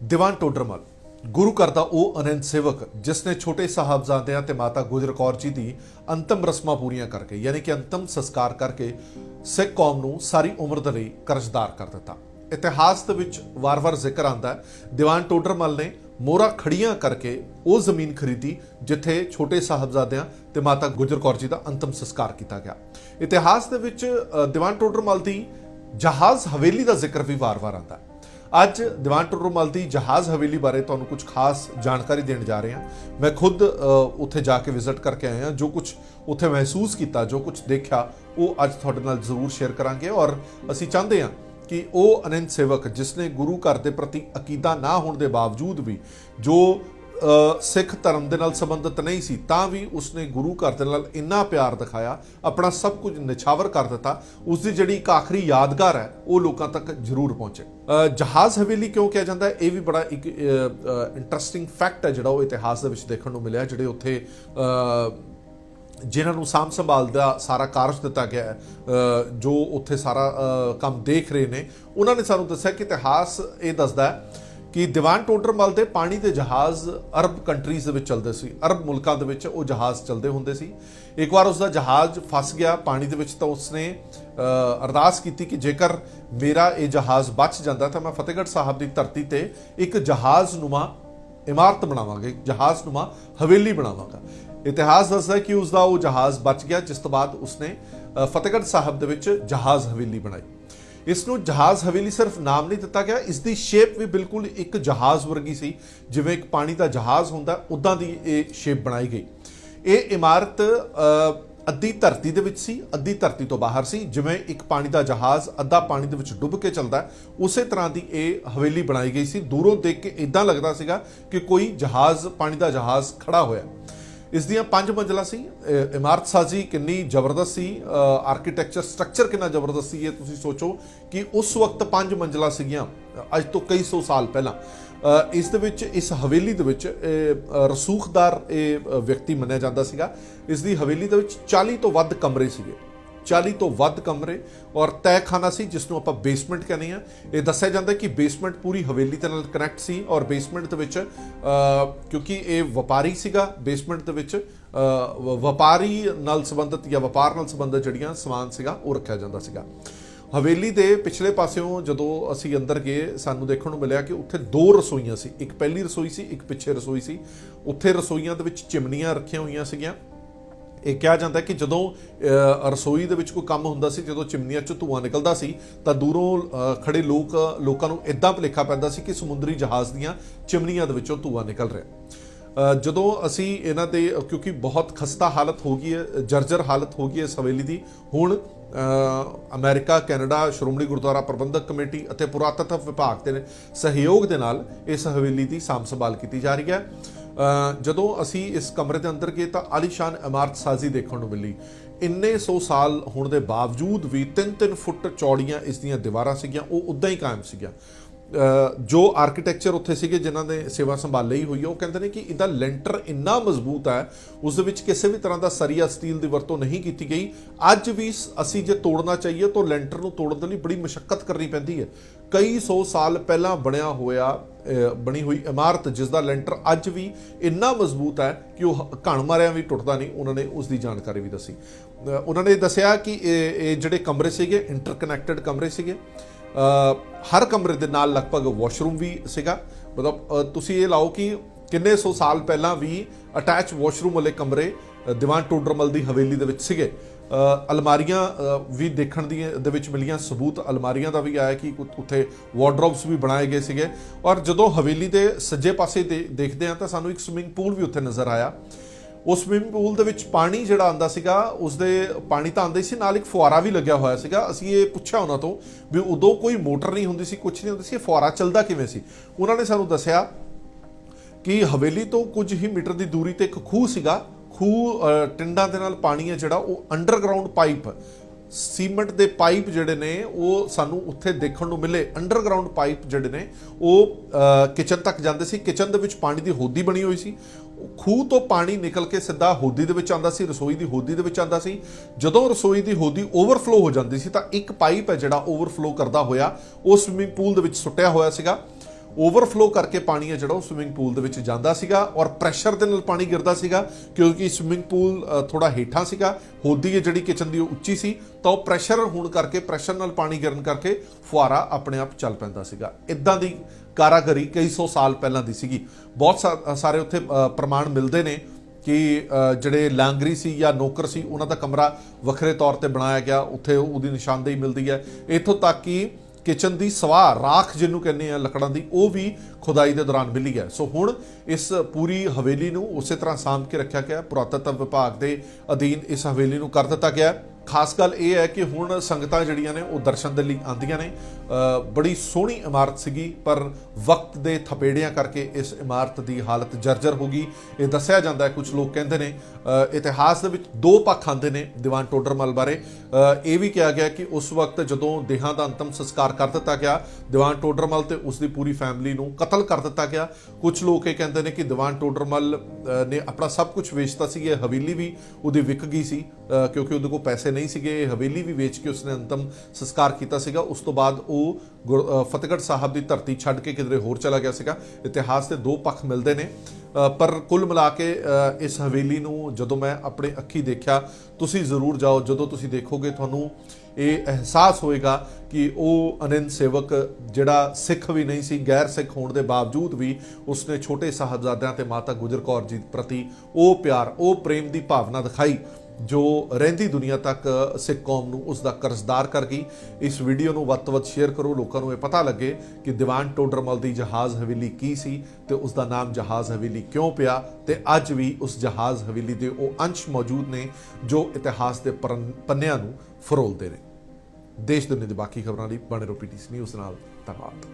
ਦੀਵਾਨ ਟੋਡਰਮਲ ਗੁਰੂ ਘਰ ਦਾ ਉਹ ਅਨੰਤ ਸੇਵਕ ਜਿਸ ਨੇ ਛੋਟੇ ਸਾਹਿਬਜ਼ਾਦਿਆਂ ਤੇ ਮਾਤਾ ਗੁਜਰ ਕੌਰ ਜੀ ਦੀ ਅੰਤਮ ਰਸਮਾਂ ਪੂਰੀਆਂ ਕਰਕੇ ਯਾਨੀ ਕਿ ਅੰਤਮ ਸੰਸਕਾਰ ਕਰਕੇ ਸਿੱਖ ਕੌਮ ਨੂੰ ਸਾਰੀ ਉਮਰ ਦੇ ਲਈ ਕਰਜ਼ਦਾਰ ਕਰ ਦਿੱਤਾ। ਇਤਿਹਾਸ ਦੇ ਵਿੱਚ ਵਾਰ-ਵਾਰ ਜ਼ਿਕਰ ਆਉਂਦਾ ਹੈ, ਦੀਵਾਨ ਟੋਡਰਮਲ ਨੇ ਮੋਰਾ ਖੜੀਆਂ ਕਰਕੇ ਉਹ ਜ਼ਮੀਨ ਖਰੀਦੀ, ਜਿੱਥੇ ਛੋਟੇ ਸਾਹਿਬਜ਼ਾਦਿਆਂ ਤੇ ਮਾਤਾ ਗੁਜਰ ਕੌਰ ਜੀ ਦਾ ਅੰਤਮ ਸੰਸਕਾਰ ਕੀਤਾ ਗਿਆ। ਇਤਿਹਾਸ ਦੇ ਵਿੱਚ ਦੀਵਾਨ ਟੋਡਰਮਲ ਦੀ ਜਹਾਜ਼ ਹਵੇਲੀ ਦਾ ਜ਼ਿਕਰ ਵੀ ਵਾਰ-ਵਾਰ ਆਉਂਦਾ ਹੈ। ਅੱਜ ਦੀਵਾਨ ਟੋਡਰਮਲ ਦੀ ਜਹਾਜ਼ ਹਵੇਲੀ ਬਾਰੇ ਤੁਹਾਨੂੰ ਕੁਝ ਖਾਸ ਜਾਣਕਾਰੀ ਦੇਣ ਜਾ ਰਹੇ ਹਾਂ। ਮੈਂ ਖੁਦ ਉੱਥੇ ਜਾ ਕੇ ਵਿਜ਼ਿਟ ਕਰਕੇ ਆਇਆ ਹਾਂ। ਜੋ ਕੁਝ ਉੱਥੇ ਮਹਿਸੂਸ ਕੀਤਾ, ਜੋ ਕੁਝ ਦੇਖਿਆ, ਉਹ ਅੱਜ ਤੁਹਾਡੇ ਨਾਲ ਜ਼ਰੂਰ ਸ਼ੇਅਰ ਕਰਾਂਗੇ। ਔਰ ਅਸੀਂ ਚਾਹੁੰਦੇ ਹਾਂ ਕਿ ਉਹ ਅਨੰਤ ਸੇਵਕ, ਜਿਸ ਨੇ ਗੁਰੂ ਘਰ ਦੇ ਪ੍ਰਤੀ ਅਕੀਦਾ ਨਾ ਹੋਣ ਦੇ ਬਾਵਜੂਦ ਵੀ ਜੋ ਸਿੱਖ ਧਰਮ ਦੇ ਨਾਲ ਸੰਬੰਧਿਤ ਨਹੀਂ ਸੀ ਤਾਂ ਵੀ ਉਸਨੇ ਗੁਰੂ ਘਰ ਦੇ ਨਾਲ ਇੰਨਾ ਪਿਆਰ ਦਿਖਾਇਆ ਆਪਣਾ ਸਭ ਕੁਝ ਨਿਛਾਵਰ ਕਰ ਦਿੱਤਾ ਉਸ ਦੀ ਜਿਹੜੀ ਇੱਕ ਆਖਰੀ ਯਾਦਗਾਰ ਹੈ ਉਹ ਲੋਕਾਂ ਤੱਕ ਜ਼ਰੂਰ ਪਹੁੰਚੇ। ਜਹਾਜ਼ ਹਵੇਲੀ ਕਿਉਂ ਕਿਹਾ ਜਾਂਦਾ ਹੈ? ਇਹ ਵੀ ਬੜਾ ਇੱਕ ਇੰਟਰਸਟਿੰਗ ਫੈਕਟ ਹੈ ਜਿਹੜਾ ਉਹ ਇਤਿਹਾਸ ਦੇ ਵਿੱਚ ਦੇਖਣ ਨੂੰ ਮਿਲਿਆ ਜਿਹੜੇ ਉੱਥੇ ਅ, ਜਿਨ੍ਹਾਂ ਨੂੰ ਸਾਂਭ ਸੰਭਾਲ ਦਾ ਸਾਰਾ ਕਾਰਜ ਦਿੱਤਾ ਗਿਆ ਹੈ ਜੋ ਉੱਥੇ ਸਾਰਾ ਕੰਮ ਦੇਖ ਰਹੇ ਨੇ ਉਹਨਾਂ ਨੇ ਸਾਨੂੰ ਦੱਸਿਆ ਕਿ ਇਤਿਹਾਸ ਇਹ ਦੱਸਦਾ ਹੈ ਕਿ ਦੀਵਾਨ ਟੋਡਰਮਲ ਦੇ ਪਾਣੀ ਦੇ ਜਹਾਜ਼ ਅਰਬ ਕੰਟਰੀਜ਼ ਦੇ ਵਿੱਚ ਚੱਲਦੇ ਸੀ, ਅਰਬ ਮੁਲਕਾਂ ਦੇ ਵਿੱਚ ਉਹ ਜਹਾਜ਼ ਚੱਲਦੇ ਹੁੰਦੇ ਸੀ। ਇੱਕ ਵਾਰ ਉਸ ਦਾ ਜਹਾਜ਼ ਫਸ ਗਿਆ, ਪਾਣੀ ਦੇ ਵਿੱਚ ਤਾਂ ਉਸਨੇ ਅਰਦਾਸ ਕੀਤੀ ਕਿ ਜੇਕਰ ਮੇਰਾ ਇਹ ਜਹਾਜ਼ ਬਚ ਜਾਂਦਾ ਤਾਂ ਮੈਂ ਫਤਿਹਗੜ੍ਹ ਸਾਹਿਬ ਦੀ ਧਰਤੀ ਤੇ ਇੱਕ ਜਹਾਜ਼ ਨੁਮਾ ਇਮਾਰਤ ਬਣਾਵਾਂਗੇ ਜਹਾਜ਼ ਨੁਮਾ ਹਵੇਲੀ ਬਣਾਵਾਂਗਾ। ਇਤਿਹਾਸ ਦੱਸਦਾ ਕਿ ਉਸ ਦਾ ਉਹ ਜਹਾਜ਼ ਬਚ ਗਿਆ, ਜਿਸ ਤੋਂ ਬਾਅਦ ਉਸਨੇ ਫਤਿਹਗੜ੍ਹ ਸਾਹਿਬ ਦੇ ਵਿੱਚ ਜਹਾਜ਼ ਹਵੇਲੀ ਬਣਾਈ। ਇਸ ਨੂੰ ਜਹਾਜ਼ ਹਵੇਲੀ ਸਿਰਫ ਨਾਮ ਨਹੀਂ ਦਿੱਤਾ ਗਿਆ ਇਸ ਦੀ ਸ਼ੇਪ ਵੀ ਬਿਲਕੁਲ ਇੱਕ ਜਹਾਜ਼ ਵਰਗੀ ਸੀ, ਜਿਵੇਂ ਇੱਕ ਪਾਣੀ ਦਾ ਜਹਾਜ਼ ਹੁੰਦਾ ਉਦਾਂ ਦੀ ਇਹ ਸ਼ੇਪ ਬਣਾਈ ਗਈ। ਇਹ ਇਮਾਰਤ ਅੱਧੀ ਧਰਤੀ ਦੇ ਵਿੱਚ ਸੀ, ਅੱਧੀ ਧਰਤੀ ਤੋਂ ਬਾਹਰ ਸੀ, ਜਿਵੇਂ ਇੱਕ ਪਾਣੀ ਦਾ ਜਹਾਜ਼ ਅੱਧਾ ਪਾਣੀ ਦੇ ਵਿੱਚ ਡੁੱਬ ਕੇ ਚੱਲਦਾ, ਉਸੇ ਤਰ੍ਹਾਂ ਦੀ ਇਹ ਹਵੇਲੀ ਬਣਾਈ ਗਈ ਸੀ। ਦੂਰੋਂ ਦੇਖ ਕੇ ਇਦਾਂ ਲੱਗਦਾ ਸੀਗਾ ਕਿ ਕੋਈ ਜਹਾਜ਼, ਪਾਣੀ ਦਾ ਜਹਾਜ਼ ਖੜਾ ਹੋਇਆ। ਇਸ ਦੀਆਂ ਪੰਜ ਮੰਜ਼ਲਾ ਸੀ ਇਮਾਰਤ ਸਾਜ਼ੀ ਕਿੰਨੀ ਜ਼ਬਰਦਸਤ ਸੀ ਆਰਕੀਟੈਕਚਰ ਸਟਰਕਚਰ ਕਿੰਨਾ ਜ਼ਬਰਦਸਤ ਸੀ ਇਹ ਤੁਸੀਂ ਸੋਚੋ ਕਿ ਉਸ ਵਕਤ ਪੰਜ ਮੰਜ਼ਲਾ ਸੀਗੀਆਂ ਅੱਜ ਤੋਂ ਕਈ ਸੌ ਸਾਲ ਪਹਿਲਾਂ। ਇਸ ਦੇ ਵਿੱਚ ਇਸ ਹਵੇਲੀ ਦੇ ਵਿੱਚ ਇਹ, ਰਸੂਖਦਾਰ ਇਹ ਵਿਅਕਤੀ ਮੰਨਿਆ ਜਾਂਦਾ ਸੀਗਾ। ਇਸ ਦੀ ਹਵੇਲੀ ਦੇ ਵਿੱਚ 40 ਤੋਂ ਵੱਧ ਕਮਰੇ ਸੀਗੇ। 40 ਤੋਂ ਵੱਧ ਕਮਰੇ ਔਰ ਤੈਖਾਨਾ ਸੀ ਜਿਸ ਨੂੰ ਆਪਾਂ ਬੇਸਮੈਂਟ ਕਹਿੰਦੇ ਆ ਇਹ ਦੱਸਿਆ ਜਾਂਦਾ ਕਿ ਬੇਸਮੈਂਟ ਪੂਰੀ ਹਵੇਲੀ ਦੇ ਨਾਲ ਕਨੈਕਟ ਸੀ ਔਰ ਬੇਸਮੈਂਟ ਦੇ ਵਿੱਚ ਕਿਉਂਕਿ ਇਹ ਵਪਾਰੀ ਸੀਗਾ ਬੇਸਮੈਂਟ ਦੇ ਵਿੱਚ ਵ- ਵਪਾਰੀ ਨਾਲ ਸੰਬੰਧਿਤ ਜਾਂ ਵਪਾਰ ਨਾਲ ਸੰਬੰਧਿਤ ਜਿਹੜੀਆਂ ਸਮਾਨ ਸੀਗਾ, ਉਹ ਰੱਖਿਆ ਜਾਂਦਾ ਸੀਗਾ। ਹਵੇਲੀ ਦੇ ਪਿਛਲੇ ਪਾਸਿਓਂ ਜਦੋਂ ਅਸੀਂ ਅੰਦਰ ਗਏ, ਸਾਨੂੰ ਦੇਖਣ ਨੂੰ ਮਿਲਿਆ ਕਿ ਉੱਥੇ ਦੋ ਰਸੋਈਆਂ ਸੀ। ਇੱਕ ਪਹਿਲੀ ਰਸੋਈ ਸੀ, ਇੱਕ ਪਿੱਛੇ ਰਸੋਈ ਸੀ। ਉੱਥੇ ਰਸੋਈਆਂ ਦੇ ਵਿੱਚ ਚਿਮਨੀਆਂ ਰੱਖੀਆਂ ਹੋਈਆਂ ਸੀਗੀਆਂ। ਇਹ ਕਿਹਾ ਜਾਂਦਾ ਕਿ ਜਦੋਂ ਰਸੋਈ ਦੇ ਵਿੱਚ ਕੋਈ ਕੰਮ ਹੁੰਦਾ ਸੀ ਜਦੋਂ ਚਿਮਨੀਆਂ ਚੋਂ ਧੂਆਂ ਨਿਕਲਦਾ ਸੀ ਤਾਂ ਦੂਰੋਂ ਅ, ਖੜੇ ਲੋਕ ਲੋਕਾਂ ਨੂੰ ਇਦਾਂ ਭੁਲੇਖਾ ਪੈਂਦਾ ਸੀ ਕਿ ਸਮੁੰਦਰੀ ਜਹਾਜ਼ ਦੀਆਂ ਚਿਮਨੀਆਂ ਦੇ ਵਿੱਚੋਂ ਧੂਆਂ ਨਿਕਲ ਰਿਹਾ ਜਦੋਂ ਅਸੀਂ ਇਹਨਾਂ ਦੇ ਕਿਉਂਕਿ ਬਹੁਤ ਖਸਤਾ ਹਾਲਤ ਹੋ ਗਈ ਹੈ ਜਰਜਰ ਹਾਲਤ ਹੋ ਗਈ ਹੈ ਇਸ ਹਵੇਲੀ ਦੀ ਹੁਣ ਅ, America Canada Shiromani Gurdwara Parbandhak Committee ਅਤੇ ਪੁਰਾਤਤਵ ਵਿਭਾਗ ਦੇ ਸਹਿਯੋਗ ਦੇ ਨਾਲ ਇਸ ਹਵੇਲੀ ਦੀ ਸਾਂਭ ਸੰਭਾਲ ਕੀਤੀ ਜਾ ਰਹੀ ਹੈ। ਜਦੋਂ ਅਸੀਂ ਇਸ ਕਮਰੇ ਦੇ ਅੰਦਰ ਗਏ ਤਾਂ ਆਲੀਸ਼ਾਨ ਇਮਾਰਤ ਸਾਜ਼ੀ ਦੇਖਣ ਨੂੰ ਮਿਲੀ। ਇੰਨੇ 100 ਸਾਲ ਹੋਣ ਦੇ ਬਾਵਜੂਦ ਵੀ 3-3 ਫੁੱਟ ਚੌੜੀਆਂ ਇਸ ਦੀਆਂ ਦੀਵਾਰਾਂ ਸੀਗੀਆਂ, ਉਹ ਉਦਾਂ ਹੀ ਕਾਇਮ ਸੀਗੀਆਂ। ਜੋ ਆਰਕੀਟੈਕਚਰ ਉੱਥੇ ਸੀਗੇ ਜਿਨ੍ਹਾਂ ਨੇ ਸੇਵਾ ਸੰਭਾਲ ਲਈ ਹੋਈ ਹੈ ਉਹ ਕਹਿੰਦੇ ਨੇ ਕਿ ਇਹਦਾ ਲੈਂਟਰ ਇੰਨਾ ਮਜ਼ਬੂਤ ਹੈ, ਉਸ ਦੇ ਵਿੱਚ ਕਿਸੇ ਵੀ ਤਰ੍ਹਾਂ ਦਾ ਸਰੀਆ ਸਟੀਲ ਦੀ ਵਰਤੋਂ ਨਹੀਂ ਕੀਤੀ ਗਈ। ਅੱਜ ਵੀ ਸ- ਅਸੀਂ ਜੇ ਤੋੜਨਾ ਚਾਹੀਏ ਤਾਂ ਲੈਂਟਰ ਨੂੰ ਤੋੜਨ ਦੇ ਲਈ ਬੜੀ ਮੁਸ਼ਕਲ ਕਰਨੀ ਪੈਂਦੀ ਹੈ। ਕਈ 100 ਸਾਲ ਪਹਿਲਾਂ ਬਣਿਆ ਹੋਇਆ ਬਣੀ ਹੋਈ ਇਮਾਰਤ ਜਿਸ ਦਾ ਲੈਂਟਰ ਅੱਜ ਵੀ ਇੰਨਾ ਮਜ਼ਬੂਤ ਹੈ ਕਿ ਉਹ ਘਣ ਮਾਰਿਆਂ ਵੀ ਟੁੱਟਦਾ ਨਹੀਂ, ਉਹਨਾਂ ਨੇ ਉਸ ਦੀ ਜਾਣਕਾਰੀ ਵੀ ਦੱਸੀ। ਉਹਨਾਂ ਨੇ ਦੱਸਿਆ ਕਿ ਇਹ ਇਹ ਜਿਹੜੇ ਕਮਰੇ ਸੀਗੇ ਇੰਟਰਕਨੈਕਟਡ ਕਮਰੇ ਸੀਗੇ ਹਰ ਕਮਰੇ ਦੇ ਨਾਲ ਲਗਭਗ ਵਾਸ਼ਰੂਮ ਵੀ ਸੀਗਾ। ਮਤਲਬ ਤੁਸੀਂ ਇਹ ਲਾਓ ਕਿ ਕਿੰਨੇ ਸੌ ਸਾਲ ਪਹਿਲਾਂ ਵੀ ਅਟੈਚ ਵਾਸ਼ਰੂਮ ਵਾਲੇ ਕਮਰੇ ਦੀਵਾਨ ਟੋਡਰਮਲ ਦੀ ਹਵੇਲੀ ਦੇ ਵਿੱਚ ਸੀਗੇ। ਅਲਮਾਰੀਆਂ ਵੀ ਦੇਖਣ ਦੀ ਦੇ ਵਿੱਚ ਮਿਲੀਆਂ ਸਬੂਤ ਅਲਮਾਰੀਆਂ ਦਾ ਵੀ ਆਇਆ ਕਿ ਉੱਥੇ ਵਾਰਡਰੋਬਸ ਵੀ ਬਣਾਏ ਗਏ ਸੀਗੇ। ਔਰ ਜਦੋਂ ਹਵੇਲੀ ਦੇ ਸੱਜੇ ਪਾਸੇ ਦੇ- ਦੇਖਦੇ ਆ ਤਾਂ ਸਾਨੂੰ ਇੱਕ ਸਵਿਮਿੰਗ ਪੂਲ ਵੀ ਉੱਥੇ ਨਜ਼ਰ ਆਇਆ। ਉਸ ਸਵਿਮਿੰਗ ਪੂਲ ਦੇ ਵਿੱਚ ਪਾਣੀ ਜਿਹੜਾ ਆਂਦਾ ਸੀਗਾ ਉਸ ਦੇ ਪਾਣੀ ਤਾਂ ਆਂਦਾ ਹੀ ਸੀ, ਨਾਲ ਇੱਕ ਫੁਆਰਾ ਵੀ ਲੱਗਿਆ ਹੋਇਆ ਸੀਗਾ। ਅਸੀਂ ਇਹ ਪੁੱਛਿਆ ਉਹਨਾਂ ਤੋਂ ਵੀ ਉਦੋਂ ਕੋਈ ਮੋਟਰ ਨਹੀਂ ਹੁੰਦੀ ਸੀ ਕੁਝ ਨਹੀਂ ਹੁੰਦਾ ਸੀ, ਇਹ ਫੁਆਰਾ ਚੱਲਦਾ ਕਿਵੇਂ ਸੀ? ਉਹਨਾਂ ਨੇ ਸਾਨੂੰ ਦੱਸਿਆ ਕਿ ਹਵੇਲੀ ਤੋਂ ਕੁਝ ਹੀ ਮੀਟਰ ਦੀ ਦੂਰੀ ਤੇ ਇੱਕ ਖੂਹ ਸੀਗਾ। ਖੂਹ ਟਿੰਡਾਂ ਦੇ ਨਾਲ ਪਾਣੀ ਹੈ ਜਿਹੜਾ, ਉਹ ਅੰਡਰਗਰਾਉਂਡ ਪਾਈਪ ਸੀਮੈਂਟ ਦੇ ਪਾਈਪ ਜਿਹੜੇ ਨੇ, ਉਹ ਸਾਨੂੰ ਉੱਥੇ ਦੇਖਣ ਨੂੰ ਮਿਲੇ। ਅੰਡਰਗਰਾਉਂਡ ਪਾਈਪ ਜਿਹੜੇ ਨੇ, ਉਹ ਕਿਚਨ ਤੱਕ ਜਾਂਦੇ ਸੀ। ਕਿਚਨ ਦੇ ਵਿੱਚ ਪਾਣੀ ਦੀ ਹੋਦੀ ਬਣੀ ਹੋਈ ਸੀ। ਖੂਹ ਤੋਂ ਪਾਣੀ ਨਿਕਲ ਕੇ ਸਿੱਧਾ ਹੋਦੀ ਦੇ ਵਿੱਚ ਆਉਂਦਾ ਸੀ, ਰਸੋਈ ਦੀ ਹੋਦੀ ਦੇ ਵਿੱਚ ਆਉਂਦਾ ਸੀ। ਜਦੋਂ ਰਸੋਈ ਦੀ ਹੋਦੀ ਓਵਰਫਲੋ ਹੋ ਜਾਂਦੀ ਸੀ ਤਾਂ ਇੱਕ ਪਾਈਪ ਹੈ ਜਿਹੜਾ ਓਵਰਫਲੋ ਕਰਦਾ ਹੋਇਆ, ਉਹ ਸਵਿਮਿੰਗ ਪੂਲ ਦੇ ਵਿੱਚ ਸੁੱਟਿਆ ਹੋਇਆ ਸੀਗਾ। ਓਵਰਫਲੋ ਕਰਕੇ ਪਾਣੀ ਹੈ ਜਿਹੜਾ, ਉਹ ਸਵਿਮਿੰਗ ਪੂਲ ਦੇ ਵਿੱਚ ਜਾਂਦਾ ਸੀਗਾ ਔਰ ਪ੍ਰੈਸ਼ਰ ਦੇ ਨਾਲ ਪਾਣੀ ਗਿਰਦਾ ਸੀਗਾ ਕਿਉਂਕਿ ਸਵਿਮਿੰਗ ਪੂਲ ਥੋੜਾ ਹੇਠਾਂ ਸੀਗਾ। ਹੋਦੀ ਹੈ ਜਿਹੜੀ ਕਿਚਨ ਦੀ, ਉਹ ਉੱਚੀ ਸੀ ਤਾਂ ਉਹ ਪ੍ਰੈਸ਼ਰ ਹੋਣ ਕਰਕੇ ਪ੍ਰੈਸ਼ਰ ਨਾਲ ਪਾਣੀ ਗਿਰਨ ਕਰਕੇ ਫੁਆਰਾ ਆਪਣੇ ਆਪ ਚੱਲ ਪੈਂਦਾ ਸੀਗਾ। ਇਦਾਂ ਦੀ ਕਾਰਾਗਰੀ ਕਈ ਸੌ ਸਾਲ ਪਹਿਲਾਂ ਦੀ ਸੀਗੀ। ਬਹੁਤ ਸਾ- ਸਾਰੇ ਉੱਥੇ ਪ੍ਰਮਾਣ ਮਿਲਦੇ ਨੇ ਕਿ ਜਿਹੜੇ ਲਾਂਗਰੀ ਸੀ ਜਾਂ ਨੌਕਰ ਸੀ, ਉਹਨਾਂ ਦਾ ਕਮਰਾ ਵੱਖਰੇ ਤੌਰ ਤੇ ਬਣਾਇਆ ਗਿਆ। ਉੱਥੇ ਉਹਦੀ ਨਿਸ਼ਾਨਦੇਹੀ ਮਿਲਦੀ ਹੈ। ਇੱਥੋਂ ਤੱਕ ਕਿ ਕਿਚਨ ਦੀ ਸਵਾਹ, ਰਾਖ ਜਿਹਨੂੰ ਕਹਿੰਦੇ ਆ ਲੱਕੜਾਂ ਦੀ, ਉਹ ਵੀ ਖੁਦਾਈ ਦੇ ਦੌਰਾਨ ਮਿਲੀ ਹੈ। ਸੋ ਹੁਣ ਇਸ ਪੂਰੀ ਹਵੇਲੀ ਨੂੰ ਉਸੇ ਤਰ੍ਹਾਂ ਸਾਂਭ ਕੇ ਰੱਖਿਆ ਗਿਆ। ਪੁਰਾਤਤਵ ਵਿਭਾਗ ਦੇ ਅਧੀਨ ਇਸ ਹਵੇਲੀ ਨੂੰ ਕਰ ਦਿੱਤਾ ਗਿਆ। ਖਾਸ ਗੱਲ ਇਹ ਹੈ ਕਿ ਹੁਣ ਸੰਗਤਾਂ ਜਿਹੜੀਆਂ ਨੇ ਉਹ ਦਰਸ਼ਨ ਦੇ ਲਈ ਆਉਂਦੀਆਂ ਨੇ। ਬੜੀ ਸੋਹਣੀ ਇਮਾਰਤ ਸੀਗੀ, ਪਰ ਵਕਤ ਦੇ ਥਪੇੜਿਆਂ ਕਰਕੇ ਇਸ ਇਮਾਰਤ ਦੀ ਹਾਲਤ ਜਰਜਰ ਹੋ ਗਈ। ਇਹ ਦੱਸਿਆ ਜਾਂਦਾ ਹੈ, ਕੁਝ ਲੋਕ ਕਹਿੰਦੇ ਨੇ ਇਤਿਹਾਸ ਦੇ ਵਿੱਚ ਦੋ ਪੱਖ ਆਉਂਦੇ ਨੇ ਦੀਵਾਨ ਟੋਡਰਮਲ ਬਾਰੇ। ਇਹ ਵੀ ਕਿਹਾ ਗਿਆ ਕਿ ਉਸ ਵਕਤ ਜਦੋਂ ਦੇਹਾਂ ਦਾ ਅੰਤਮ ਸੰਸਕਾਰ ਕਰ ਦਿੱਤਾ ਗਿਆ, ਦੀਵਾਨ ਟੋਡਰਮਲ ਤੇ ਉਸ ਦੀ ਪੂਰੀ ਫੈਮਿਲੀ ਨੂੰ ਕਤਲ ਕਰ ਦਿੱਤਾ ਗਿਆ। ਕੁਝ ਲੋਕ ਇਹ ਕਹਿੰਦੇ ਨੇ ਕਿ ਦੀਵਾਨ ਟੋਡਰਮਲ ਨੇ ਆਪਣਾ ਸਭ ਕੁਝ ਵੇਚਤਾ ਸੀ, ਇਹ ਹਵੇਲੀ ਵੀ ਉਹਦੀ ਵਿਕ ਗਈ ਸੀ ਕਿਉਂਕਿ ਉਹਦੇ ਕੋਲ ਪੈਸੇ ਨਹੀਂ ਸੀਗੇ, ਹਵੇਲੀ ਵੀ ਵੇਚ ਕੇ ਉਸਨੇ ਅੰਤਮ ਸੰਸਕਾਰ ਕੀਤਾ ਸੀਗਾ। ਉਸ ਤੋਂ ਬਾਅਦ ਉਹ ਗੁਰ- ਫਤਿਹਗੜ੍ਹ ਸਾਹਿਬ ਦੀ ਧਰਤੀ ਛੱਡ ਕੇ ਕਿਧਰੇ ਹੋਰ ਚਲਾ ਗਿਆ ਸੀਗਾ। ਇਤਿਹਾਸ ਦੇ ਦੋ ਪੱਖ ਮਿਲਦੇ ਨੇ। ਪਰ ਕੁੱਲ ਮਿਲਾ ਕੇ ਇਸ ਹਵੇਲੀ ਨੂੰ ਜਦੋਂ ਮੈਂ ਆਪਣੇ ਅੱਖੀ ਦੇਖਿਆ, ਤੁਸੀਂ ਜ਼ਰੂਰ ਜਾਓ। ਜਦੋਂ ਤੁਸੀਂ ਦੇਖੋਗੇ, ਤੁਹਾਨੂੰ ਇਹ ਅਹਿਸਾਸ ਹੋਏਗਾ ਕਿ ਉਹ ਅਨੰਦ ਸੇਵਕ, ਜਿਹੜਾ ਸਿੱਖ ਵੀ ਨਹੀਂ ਸੀ, ਗੈਰ ਸਿੱਖ ਹੋਣ ਦੇ ਬਾਵਜੂਦ ਵੀ ਉਸਨੇ ਛੋਟੇ ਸਾਹਿਬਜ਼ਾਦਿਆਂ ਤੇ ਮਾਤਾ ਗੁਜਰ ਕੌਰ ਜੀ ਪ੍ਰਤੀ ਉਹ ਪਿਆਰ, ਉਹ ਪ੍ਰੇਮ ਦੀ ਭਾਵਨਾ ਦਿਖਾਈ। ਜੋ ਰਹਿੰਦੀ ਦੁਨੀਆ ਤੱਕ ਸਿੱਖ ਕੌਮ ਨੂੰ ਉਸ ਦਾ ਕਰਜ਼ਦਾਰ ਕਰ ਗਈ, ਇਸ ਵੀਡੀਓ ਨੂੰ ਵੱਧ ਤੋਂ ਵੱਧ ਸ਼ੇਅਰ ਕਰੋ, ਲੋਕਾਂ ਨੂੰ ਇਹ ਪਤਾ ਲੱਗੇ ਕਿ ਦੀਵਾਨ ਟੋਡਰਮਲ ਦੀ ਜਹਾਜ਼ ਹਵੇਲੀ ਕੀ ਸੀ ਤੇ ਉਸ ਦਾ ਨਾਮ ਜਹਾਜ਼ ਹਵੇਲੀ ਕਿਉਂ ਪਿਆ ਤੇ ਅੱਜ ਵੀ ਉਸ ਜਹਾਜ਼ ਹਵੇਲੀ ਦੇ ਉਹ ਅੰਸ਼ ਮੌਜੂਦ ਨੇ ਜੋ ਇਤਿਹਾਸ ਦੇ ਪਰਨ- ਪੰਨਿਆਂ ਨੂੰ ਫਰੋਲਦੇ ਨੇ। ਦੇਸ਼ ਦੁਨੀਆ ਦੇ ਬਾਕੀ ਖਬਰਾਂ ਲਈ ਬਣੇ ਰਹੋ ਪੀਟੀਸੀ ਨਿਊਜ਼ ਨਾਲ। ਧੰਨਵਾਦ।